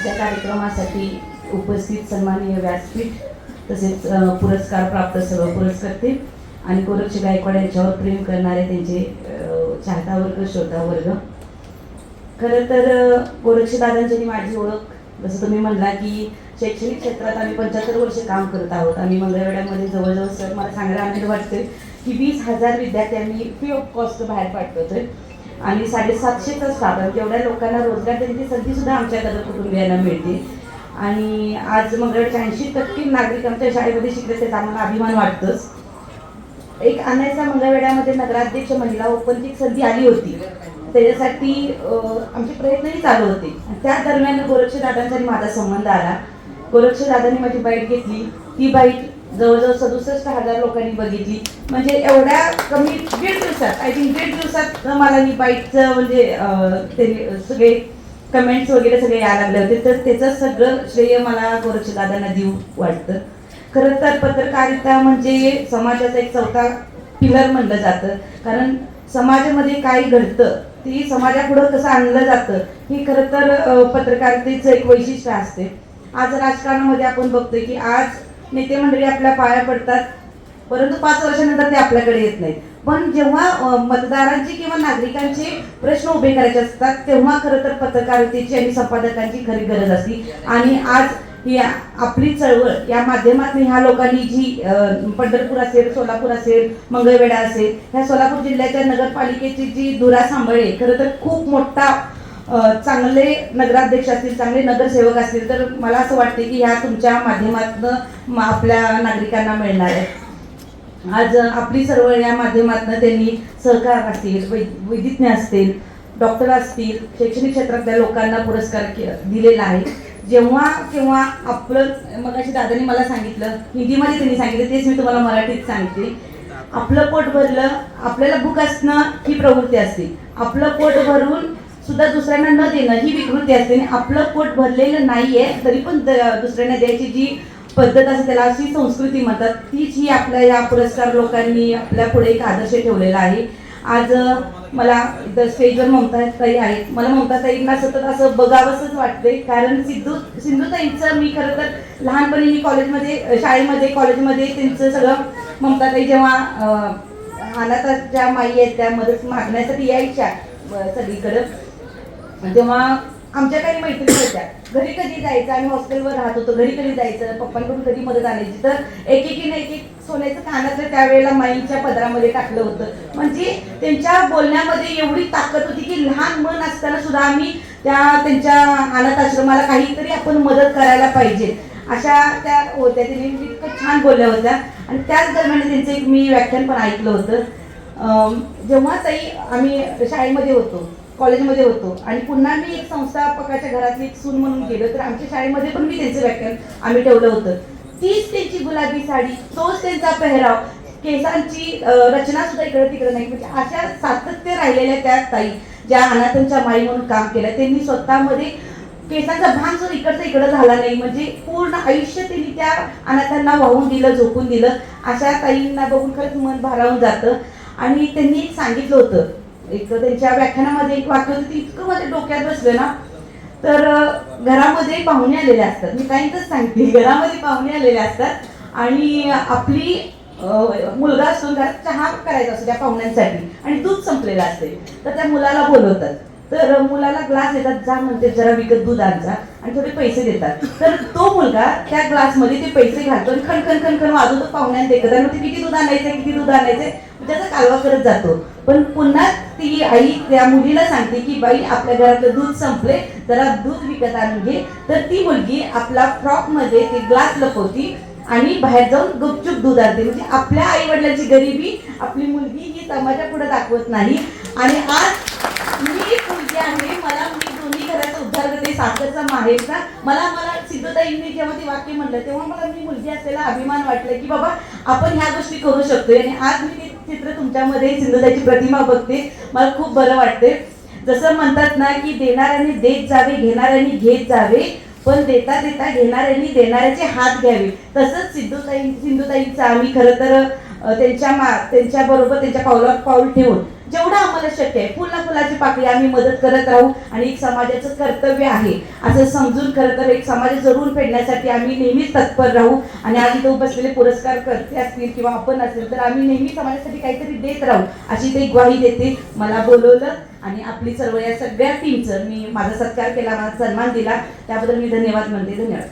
आजच्या कार्यक्रमासाठी उपस्थित सन्माननीय व्यासपीठ तसेच पुरस्कार प्राप्त सर्व पुरस्कर्ते आणि गोरक्ष गायकवाड यांच्यावर प्रेम करणारे त्यांचे चाहता वर्ग श्रोता वर्ग. खरं तर अ, गोरक्ष दादांची माझी ओळख जसं तुम्ही म्हणला की शैक्षणिक क्षेत्रात आम्ही पंच्याहत्तर वर्ष काम करत आहोत. आम्ही मंगळवेड्यामध्ये जवळजवळ सर मला सांगायला आनंद वाटतोय की वीस हजार विद्यार्थी आम्ही फ्री ऑफ कॉस्ट बाहेर पाठवतोय. आणि साडेसातशेचा स्टाफ आहे तेवढ्या लोकांना रोजगार देण्याची संधी सुद्धा आमच्या कुटुंबियांना मिळते. आणि आज मंगळवेडच्या ऐंशी टक्के नागरिक आमच्या शाळेमध्ये शिकले त्याचा आम्हाला अभिमान वाटतोच. एक आणायचा मंगळवेड्यामध्ये नगराध्यक्ष महिला ओपनची एक संधी आली होती. त्याच्यासाठी आमचे प्रयत्नही चालू होते. त्या दरम्यान गोरक्ष दादांचा आणि माझा संबंध आला. गोरक्ष दादांनी माझी बाईट घेतली. ती बाईट जवळजवळ सदुसष्ट हजार लोकांनी बघितली. म्हणजे एवढ्या कमी दीड दिवसात आय थिंक दीड दिवसात मला मी बाईकचं म्हणजे ते सगळे कमेंट्स वगैरे सगळे यायला लागले होते. तर त्याचं सगळं श्रेय मला गोरक्षदादांना देऊ वाटतं. खरं तर पत्रकारिता म्हणजे समाजाचा एक चौथा पिलर म्हणलं जातं. कारण समाजामध्ये काय घडतं ते समाजापुढं कसं आणलं जातं हे खरं तर पत्रकारितेचं एक वैशिष्ट्य असते. आज राजकारणामध्ये आपण बघतोय की आज नेते मंडळी आपल्या पाया पडतात. परंतु पाच वर्षानंतर ते आपल्याकडे येत नाहीत. पण जेव्हा मतदारांची मतदारांचे किंवा नागरिकांचे प्रश्न उभे करायचे असतात तेव्हा खरं तर पत्रकारितेची आणि संपादकांची खरी गरज असते. आणि आज ही आपली चळवळ या माध्यमातून ह्या लोकांनी जी पंढरपूर असेल सोलापूर असेल मंगळवेढा असेल ह्या सोलापूर जिल्ह्याच्या नगरपालिकेची जी धुरा सांभाळली खरं तर खूप मोठा चांगले नगराध्यक्ष असतील चांगले नगरसेवक असतील तर मला असं वाटते की ह्या तुमच्या माध्यमातून आपल्या नागरिकांना मिळणार आहे. आज आपली सर्व या माध्यमातून त्यांनी सहकार असतील वै असतील डॉक्टर असतील शैक्षणिक क्षेत्रातल्या लोकांना पुरस्कार के- दिलेला आहे. जेव्हा केव्हा आपलं मगाशी दादानी मला सांगितलं हिंदीमध्ये त्यांनी सांगितलं तेच मी तुम्हाला मराठीत सांगते. आपलं पोट भरलं आपल्याला भूक असणं ही प्रवृत्ती असते. आपलं पोट भरून सुद्धा दुसऱ्यांना न देणं ही विकृती असते आणि आपलं पोट भरलेलं नाहीये तरी पण द- दुसऱ्यांना द्यायची जी पद्धत असते त्याला अशी संस्कृती म्हणतात. तीच ही आपल्या या पुरस्कार लोकांनी आपल्या पुढे एक आदर्श ठेवलेला आहे. आज मला द स्टेजवर ममताताई आहेत. मला ममताताईंना सतत असं बघावंसंच वाटते कारण सिद्धू सिंधुताईंचं मी खरं तर लहानपणी मी कॉलेजमध्ये शाळेमध्ये कॉलेजमध्ये त्यांचं सगळं ममताताई जेव्हा अ, अनाथाच्या माई आहेत त्या मदत मागण्यासाठी यायच्या सगळीकडं. तेव्हा आमच्या काही मैत्रिणी होत्या. घरी कधी जायचं आम्ही हॉस्टेलवर राहत होतो घरी कधी जायचं पप्पांकडून कधी मदत आणायची. तर एक एकीने एक एक सोन्याचं कानाचं त्यावेळेला माईंच्या पदरामध्ये टाकलं होतं. म्हणजे त्यांच्या बोलण्यामध्ये एवढी ताकद होती की लहान मन असताना सुद्धा आम्ही त्या त्यांच्या अनाथ आश्रमाला काहीतरी आपण मदत करायला पाहिजे. अशा त्या होत्या. त्यांनी म्हणजे इतकं छान बोलल्या होत्या. आणि त्याच दरम्यान त्यांचं एक मी व्याख्यान पण ऐकलं होतं. जेव्हा ताई आम्ही शाळेमध्ये होतो कॉलेजमध्ये होतो. आणि पुन्हा मी एक संस्थापकाच्या घरातली एक सून म्हणून गेलो. तर आमच्या शाळेमध्ये पण मी त्यांचं व्याख्यान आम्ही ठेवलं होतं. तीच त्यांची गुलाबी साडी तोच त्यांचा पेहराव केसांची रचना सुद्धा इकडे तिकडे नाही. म्हणजे अशा सातत्य राहिलेल्या त्या ताई ज्या अनाथांच्या माई म्हणून काम केलं. त्यांनी स्वतःमध्ये केसांचा भान जर इकडचा इकडं झाला नाही म्हणजे पूर्ण आयुष्य त्यांनी त्या अनाथांना वाहून दिलं झोपून दिलं. अशा ताईंना बघून खरंच मन भारावून जातं. आणि त्यांनी एक सांगितलं होतं एक त्यांच्या व्याख्यानामध्ये एक वाक्य होतं ते इतकं माझ्या डोक्यात बसलं ना. तर घरामध्ये पाहुणे आलेले असतात. मी काहीच सांगते. घरामध्ये पाहुणे आलेले असतात. आणि आपली मुलगा असतो घरात चहा करायचा असतो त्या पाहुण्यांसाठी. आणि दूध संपलेलं असते. तर त्या मुलाला बोलवतात. तर मुलाला ग्लास देतात जा म्हणते जरा विकत दूध आणजा आणि थोडे पैसे देतात. तर तो मुलगा त्या ग्लासमध्ये ते पैसे घालतो आणि खणखण खणखण वाजवतो पाहुण्यांना देखत आणि मग ते किती दूध आणायचं किती दूध आणायचंय दुधाचा कालवा करत जातो. पण पुन्हा ती आई त्या मुलीला सांगते की बाई आपल्या घरातलं दूध संपले जरा दूध विकत आणून घे. तर ती मुलगी आपला फ्रॉकमध्ये ती ग्लास लपवती आणि बाहेर जाऊन गुपचूप दूध आणते. म्हणजे आपल्या आई वडिलांची गरिबी आपली मुलगी ही समाजा पुढे दाखवत नाही. आणि आज मी मुलगी आहे मला मी दोन्ही घराचा उद्धार करते साखरचा माहेरचा. मला मला सिद्धताईंनी जेव्हा ते वाक्य म्हणलं तेव्हा मला मी मुलगी असलेला अभिमान वाटला की बाबा आपण ह्या गोष्टी करू शकतोय. आणि आज मी ते चित्र तुमच्यामध्ये सिंधुताईची प्रतिमा बघते. मला खूप बरं वाटते. जसं म्हणतात ना की देणाऱ्याने देत जावे घेणाऱ्यांनी घेत जावे पण देता देता घेणाऱ्यांनी देणाऱ्याचे हात घ्यावे. तसंच सिद्धुताई सिंधुताईचं आम्ही खरं तर त्यांच्या मा त्यांच्याबरोबर त्यांच्या पावलावर पाऊल ठेवून जेवढं आम्हाला शक्य आहे फुला फुलाची पाकळी आम्ही मदत करत राहू आणि एक समाजाचं कर्तव्य आहे. असं समजून खरं तर एक समाज जरूर फेडण्यासाठी आम्ही नेहमीच तत्पर राहू आणि आज तो बसलेले पुरस्कार करते असतील किंवा आपण असेल तर आम्ही नेहमी समाजासाठी काहीतरी देत राहू अशी ते ग्वाही देते मला बोलवलं आणि आपली सर्व या सगळ्या टीमचं मी माझा सत्कार केला माझा सन्मान दिला. त्याबद्दल मी धन्यवाद म्हणते. धन्यवाद.